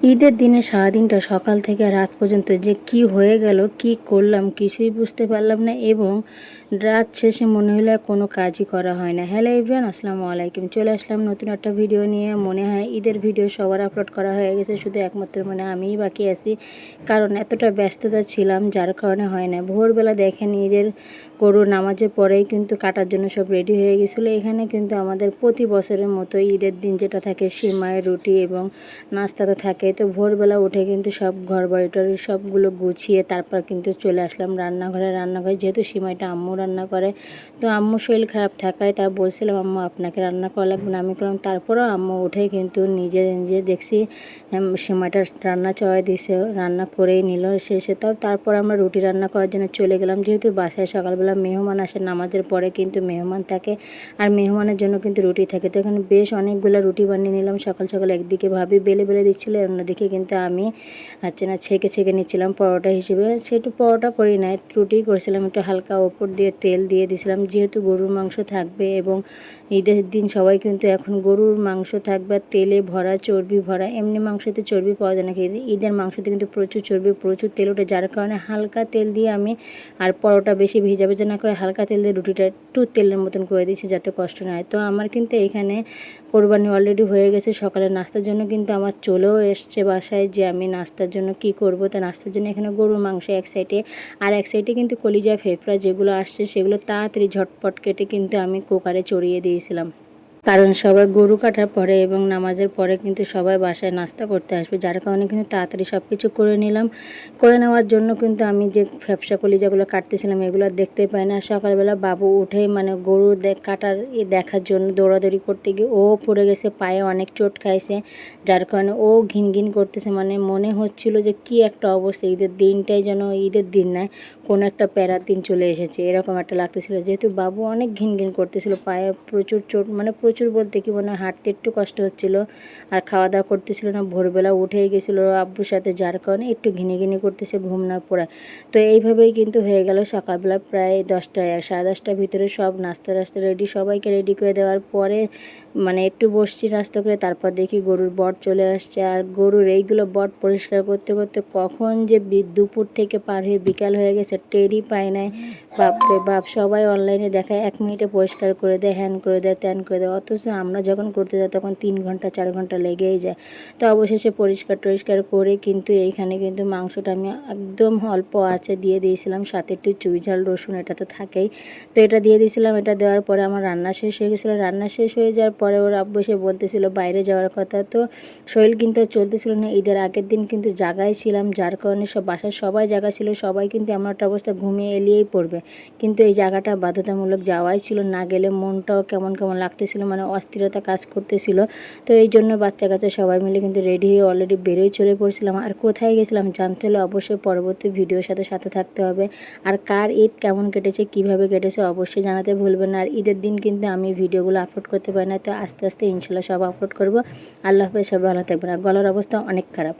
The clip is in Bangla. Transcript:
ঈদের দিনে সারাদিনটা সকাল থেকে রাত পর্যন্ত যে কি হয়ে গেল, কি করলাম কিছুই বুঝতে পারলাম না এবং রাত শেষে মনে হলে কোনো কাজই করা হয় না। হ্যালো ইব্রান আসসালামু আলাইকুম। চলে আসলাম নতুন একটা ভিডিও নিয়ে। মনে হয় ঈদের ভিডিও সবার আপলোড করা হয়ে গেছে। শুধু একমাত্র মানে আমিই বাকি আছি। কারণ এতটা ব্যস্ততা ছিলাম, যার কারণে হয় না। ভোরবেলা দেখেন ঈদের গরু নামাজের পরেই কিন্তু কাটার জন্য সব রেডি হয়ে গেছিল। এখানে কিন্তু আমাদের প্রতি বছরের মতো ঈদের দিন যেটা থাকে, সিমাই, রুটি এবং নাস্তা তো থাকে তো ভোরবেলা উঠে কিন্তু সব ঘর বাড়িটারি সবগুলো গুছিয়ে তারপর কিন্তু চলে আসলাম রান্নাঘরে। রান্নাঘরে যেহেতু সিমাইটা আম্মু রান্না করে। তো আম্মু শরীর খারাপ থাকায় তা বলছিলাম, আম্মু, আপনাকে রান্না করা লাগবে না। আমি করলাম, তারপরও আম্মু উঠে কিন্তু নিজে নিজে দেখছি সিমাইটা রান্না চড়াই দিছে, রান্না করেই নিল শেষে। তাও তারপর আমরা রুটি রান্না করার জন্য চলে গেলাম। যেহেতু বাসায় সকালবেলা মেহমান আসে, নামাজের পরে কিন্তু মেহমান থাকে আর মেহমানের জন্য কিন্তু রুটি থাকে। তো এখানে বেশ অনেকগুলো রুটি বানিয়ে নিলাম, সকাল সকাল একদিকে ভাবি বেলে বেলে দিচ্ছিল, অন্যদিকে কিন্তু আমি হচ্ছে না, ছেঁকে ছেঁকে নিচ্ছিলাম পরোটা হিসেবে। সেটু পরোটা করি নাই, রুটি করেছিলাম একটু হালকা ওপর দিয়ে তেল দিয়ে দিয়েছিলাম। যেহেতু গরুর মাংস থাকবে এবং ঈদের দিন সবাই কিন্তু এখন গরুর মাংস থাকবে, তেলে ভরা, চর্বি ভরা। এমনি মাংসতে চর্বি পাওয়া যায় না ঈদের মাংসতে কিন্তু প্রচুর চর্বি, প্রচুর তেল ওঠে। যার কারণে হালকা তেল দিয়ে আমি আর পরোটা বেশি ভেজাবে যে না করে হালকা তেল দিয়ে রুটিটা একটু তেলের মতন করে দিয়েছি যাতে কষ্ট না হয়। তো আমার কিন্তু এখানে কোরবানি অলরেডি হয়ে গেছে, সকালে নাস্তার জন্য কিন্তু আমার চলেও এসছে বাসায় যে আমি নাস্তার জন্য কি করব। তা নাস্তার জন্য এখানে গরুর মাংস এক সাইডে আর এক সাইডে কিন্তু কলিজা ফেফড়া যেগুলো আসছে সেগুলো তাড়াতাড়ি ঝটপট কেটে কিন্তু আমি কুকারে চড়িয়ে দিয়েছিলাম। কারণ সবাই গরু কাটার পরে এবং নামাজের পরে কিন্তু সবাই বাসায় নাস্তা করতে আসবে, যার কারণে কিন্তু তাড়াতাড়ি সব কিছু করে নিলাম। করে নেওয়ার জন্য কিন্তু আমি যে ফ্যাপসা কলিজাগুলো কাটতেছিলাম এগুলো দেখতে পাই না। সকালবেলা বাবু উঠে মানে গরু কাটার দেখার জন্য দৌড়াদৌড়ি করতে গিয়ে ও পড়ে গেছে, পায়ে অনেক চোট খাইছে, যার কারণে ও ঘিন ঘিন করতেছে। মানে মনে হচ্ছিল যে কি একটা অবস্থা, ঈদের দিনটাই যেন ঈদের দিন নয় কোনো একটা প্যারার দিন চলে এসেছে, এরকম একটা লাগতেছিল। যেহেতু বাবু অনেক ঘিন ঘিন করতেছিল, পায়ে প্রচুর চোট মানে প্রচুর বলতে কি মনে হাঁটতে একটু কষ্ট হচ্ছিল, আর খাওয়া দাওয়া করতেছিল না, ভোরবেলা উঠেই গেছিল আব্বুর সাথে, যার কারণে একটু ঘিনে ঘিনে করতেছে ঘুম না পড়ায় তো এইভাবেই কিন্তু হয়ে গেল সকালবেলা প্রায় দশটায়, সাড়ে দশটার ভিতরে সব নাস্তা টাস্তা রেডি সবাইকে রেডি করে দেওয়ার পরে মানে একটু বসছি নাস্তা করে, তারপর দেখি গরুর বট চলে আসছে। আর গরুর এইগুলো বট পরিষ্কার করতে করতে কখন যে দুপুর থেকে পার হয়ে বিকাল হয়ে গেছে, টেরই পায় নাই। বাপরে বাপ, সবাই অনলাইনে দেখায়, এক মিনিটে পরিষ্কার করে দেয় হ্যান করে দেয় ত্যান করে দেয়। অথচ আমরা যখন করতে যাই, তখন তিন ঘণ্টা, চার ঘণ্টা লেগেই যায়। তো অবশেষে পরিষ্কার টরিষ্কার করে কিন্তু এইখানে কিন্তু মাংসটা আমি একদম অল্প আছে দিয়ে দিয়েছিলাম, সাথে একটু চুই ঝাল, রসুন, এটা তো থাকেই। তো এটা দিয়ে দিয়েছিলাম, এটা দেওয়ার পরে আমার রান্না শেষ হয়ে গেছিল। রান্না শেষ হয়ে যাওয়ার পরে ওর আব্বু এসে বলতেছিল বাইরে যাওয়ার কথা। তো শরীর কিন্তু চলতেছিল না, ঈদের আগের দিন কিন্তু জাগায় ছিলাম, যার কারণে সব বাসার সবাই জায়গা ছিল, সবাই কিন্তু এমন একটা অবস্থা ঘুমিয়ে এলিয়েই পড়বে। কিন্তু এই জায়গাটা বাধ্যতামূলক যাওয়াই ছিল, না গেলে মনটাও কেমন কেমন লাগতেছিল মানে অস্থিরতা কাজ করতেছিল। তো এই জন্য বাচ্চা কাচ্চা সবাই মিলে কিন্তু রেডি হয়ে অলরেডি বেরোয় চলে পড়ছিলাম। আর কোথায় গেছিলাম জানতে হলে অবশ্যই পরবর্তী ভিডিওর সাথে সাথে থাকতে হবে। আর কার ঈদ কেমন কেটেছে, কীভাবে কেটেছে, অবশ্যই জানাতে ভুলবেন না। আর ঈদের দিন কিন্তু আমি ভিডিওগুলো আপলোড করতে পারি না, তো আস্তে আস্তে ইনশাল্লাহ সব আপলোড করব। আল্লাহ হাফেজ সব ভালো থাকবেন। আর গলার অবস্থা অনেক খারাপ।